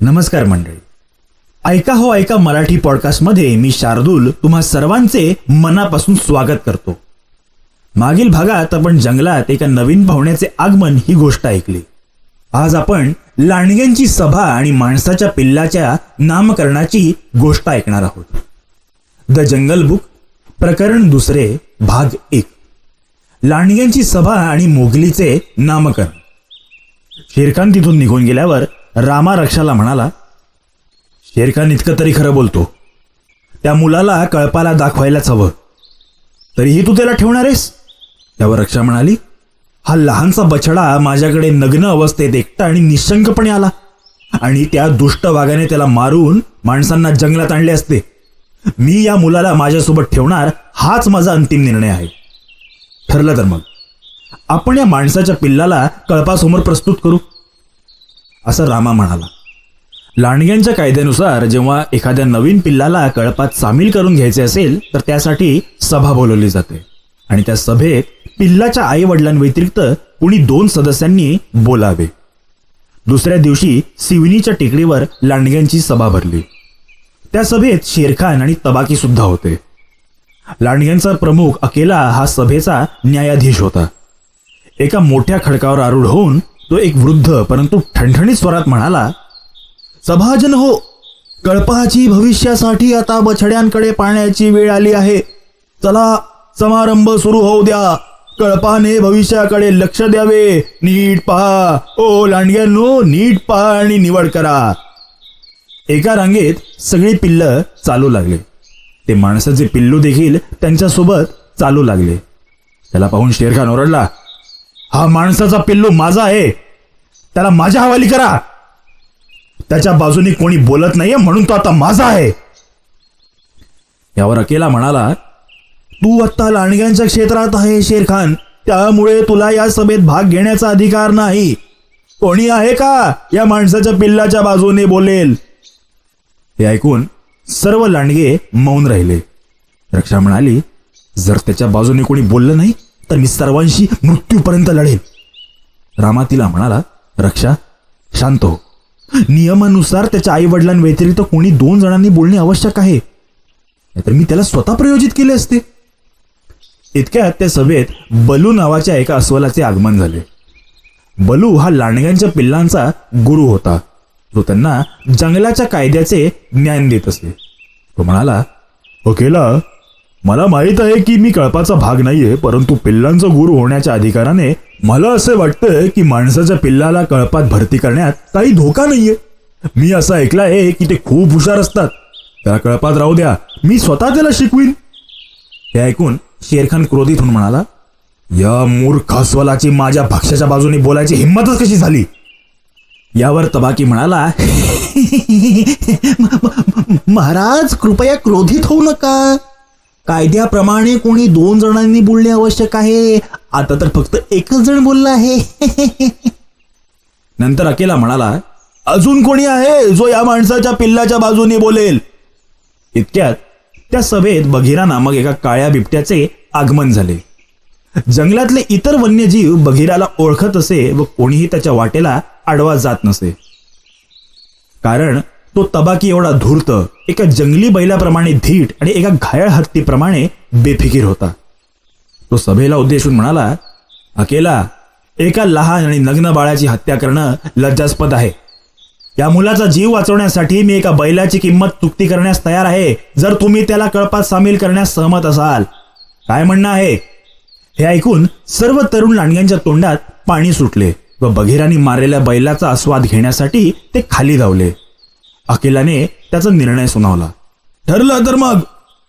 नमस्कार मंडळी. ऐका हो ऐका मराठी पॉडकास्टमध्ये मी शार्दूल तुम्हा सर्वांचे मनापासून स्वागत करतो. मागील भागात आपण जंगलात एका नवीन पाहुण्याचे आगमन ही गोष्ट ऐकली. आज आपण लांडग्यांची सभा आणि माणसाच्या पिल्लाच्या नामकरणाची गोष्ट ऐकणार आहोत. द जंगल बुक प्रकरण दुसरे भाग एक. लांडग्यांची सभा आणि मोगलीचे नामकरण. शेरखान तिथून निघून गेल्यावर रामा रक्षाला म्हणाला शेरखान इतकं तरी खरं बोलतो. त्या मुलाला कळपाला दाखवायलाच हवं. तरीही तू त्याला ठेवणार आहेस? त्यावर रक्षा म्हणाली हा लहानसा बछडा माझ्याकडे नग्न अवस्थेत एकटा आणि निशंकपणे आला आणि त्या दुष्ट वाघाने त्याला मारून माणसांना जंगलात आणले असते. मी या मुलाला माझ्यासोबत ठेवणार हाच माझा अंतिम निर्णय आहे. ठरलं तर मग. आपण या माणसाच्या पिल्लाला कळपासमोर प्रस्तुत करू. असं रामा म्हणाला. लांडग्यांच्या कायद्यानुसार जेव्हा एखाद्या नवीन पिल्लाला कळपात सामील करून घ्यायचे असेल तर त्यासाठी सभा बोलवली जाते. आणि त्या सभेत पिल्लाच्या आई वडिलांव्यतिरिक्त कुणी दोन सदस्यांनी बोलावे. दुसऱ्या दिवशी सिवनीच्या टेकडीवर लांडग्यांची सभा भरली. त्या सभेत शेरखान आणि तबाकी सुद्धा होते. लांडग्यांचा प्रमुख अकेला हा सभेचा न्यायाधीश होता. एका मोठ्या खडकावर आरूढ होऊन तो एक वृद्ध परंतु ठणठणीत स्वरात म्हणाला सभाजन हो कळपाची भविष्यासाठी आता बछड्यांकडे पाहण्याची वेळ आली आहे. चला समारंभ सुरू होऊ द्या. कळपाने भविष्याकडे लक्ष द्यावे. नीट पहा. ओ लांडग्यांनो नीट पहा आणि निवड करा. एका रांगेत सगळी पिल्ल चालू लागले. ते माणसाचे पिल्लू देखील त्यांच्यासोबत चालू लागले. त्याला पाहून शेरखान ओरडला हा माणसाचा पिल्लू माझा आहे. त्याला माझ्या हवाली करा. त्याच्या बाजूने कोणी बोलत नाहीये म्हणून तो आता माझा आहे. यावर अकेला म्हणाला तू आत्ता लांडग्यांच्या क्षेत्रात आहे शेरखान त्यामुळे तुला या सभेत भाग घेण्याचा अधिकार नाही. कोणी आहे का या माणसाच्या पिल्लाच्या बाजूने बोलेल? हे ऐकून सर्व लांडगे मौन राहिले. रक्षा म्हणाली जर त्याच्या बाजूने कोणी बोललं नाही तर मी सर्वांशी मृत्यूपर्यंत लढेन. रामा तिला म्हणाला रक्षा शांत हो. नियमानुसार त्याच्या आई वडिलांव्यतिरिक्त कोणी दोन जणांनी बोलणे आवश्यक आहे. तर मी त्याला स्वतः प्रयोजित केले असते. इतक्यात त्या सभेत बलू नावाच्या एका अस्वलाचे आगमन झाले. बलू हा लांडग्यांच्या पिल्लांचा गुरु होता. जो त्यांना जंगलाच्या कायद्याचे ज्ञान देत असे. तो म्हणाला ओकेला मला माहीत आहे की मी कळपाचा भाग नाहीये परंतु पिल्लांचा गुरु होण्याच्या अधिकाराने मला असे वाटतं की माणसाच्या पिल्लाला कळपात भरती करण्यात काही धोका नाहीये. मी असं ऐकलं आहे की ते खूप हुशार असतात. त्याला कळपात राहू द्या मी स्वतः त्याला शिकवीन. हे ऐकून शेरखान क्रोधित होऊन म्हणाला या मूर्ख अस्वलाची माझ्या भक्ष्याच्या बाजूने बोलायची हिंमतच कशी झाली? यावर तबाकी म्हणाला महाराज कृपया क्रोधित होऊ नका. कायद्याप्रमाणे कोणी दोन जणांनी बोलणे आवश्यक आहे. आता तर फक्त एकच जण बोलला आहे. नंतर अकेला म्हणाला अजून कोणी आहे जो या माणसाच्या पिल्लाच्या बाजूने बोलेल? इतक्यात त्या सभेत बघिरा नामक एका काळ्या बिबट्याचे आगमन झाले. जंगलातले इतर वन्यजीव बघिराला ओळखत असे व कोणीही त्याच्या वाटेला आडवा जात नसे. कारण तो तबाकी एवढा धूर्त एका जंगली बैलाप्रमाणे धीट आणि एका घायाळ हत्तीप्रमाणे बेफिकीर होता. तो सभेला उद्देशून म्हणाला अकेला एका लहान आणि नग्न बाळाची हत्या करणं लज्जास्पद आहे. या मुलाचा जीव वाचवण्यासाठी मी एका बैलाची किंमत चुकती करण्यास तयार आहे. जर तुम्ही त्याला कळपात सामील करण्यास सहमत असाल काय म्हणणं आहे? हे ऐकून सर्व तरुण लांडग्यांच्या तोंडात पाणी सुटले व बघिरांनी मारलेल्या बैलाचा आस्वाद घेण्यासाठी ते खाली धावले. अकेलाने त्याचा निर्णय सुनावला. ठरलं तर मग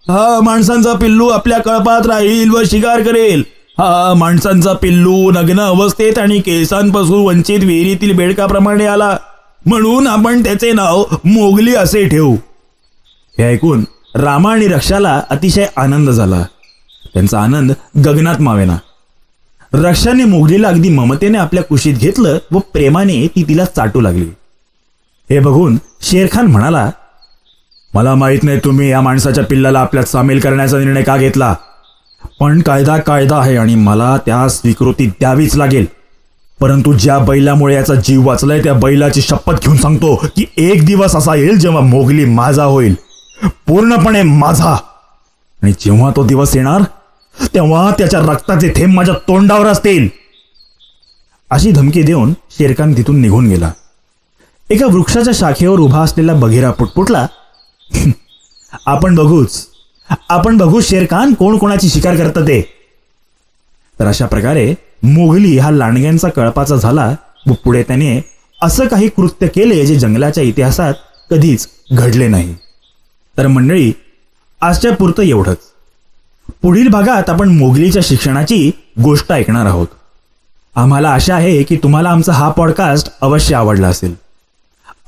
हा माणसांचा पिल्लू आपल्या कळपात राहील व शिकार करेल. हा माणसांचा पिल्लू नग्न अवस्थेत आणि केसांपासून वंचित विहिरीतील बेडकाप्रमाणे आला. म्हणून आपण त्याचे नाव मोगली असे ठेवू. हे ऐकून रामा आणि रक्षाला अतिशय आनंद झाला. त्यांचा आनंद गगनात मावेना. रक्षाने मोगलीला अगदी ममतेने आपल्या कुशीत घेतलं व प्रेमाने ती तिला चाटू लागली. हे बघून शेरखान म्हणाला मला माहीत नाही तुम्ही या माणसाच्या पिल्लाला आपल्यात सामील करण्याचा निर्णय का घेतला. पण कायदा कायदा आहे आणि मला त्या स्वीकृती द्यावीच लागेल. परंतु ज्या बैलामुळे याचा जीव वाचलाय त्या बैलाची शपथ घेऊन सांगतो की एक दिवस असा येईल जेव्हा मोगली माझा होईल. पूर्णपणे माझा. आणि जेव्हा तो दिवस येणार तेव्हा त्याच्या रक्ताचे थेंब माझ्या तोंडावर असतील. अशी धमकी देऊन शेरखान तिथून निघून गेला. एका वृक्षाच्या शाखेवर उभा असलेला बघेरा पुटपुटला आपण बघूच. आपण बघू शेरखान कोण कोणाची शिकार करतं ते. तर अशा प्रकारे मोगली हा लांडग्यांचा कळपाचा झाला व पुढे त्याने असं काही कृत्य केले जे जंगलाच्या इतिहासात कधीच घडले नाही. तर मंडळी आजच्या पुरतं एवढंच. पुढील भागात आपण मोगलीच्या शिक्षणाची गोष्ट ऐकणार आहोत. आम्हाला आशा आहे की तुम्हाला आमचा हा पॉडकास्ट अवश्य आवडला असेल.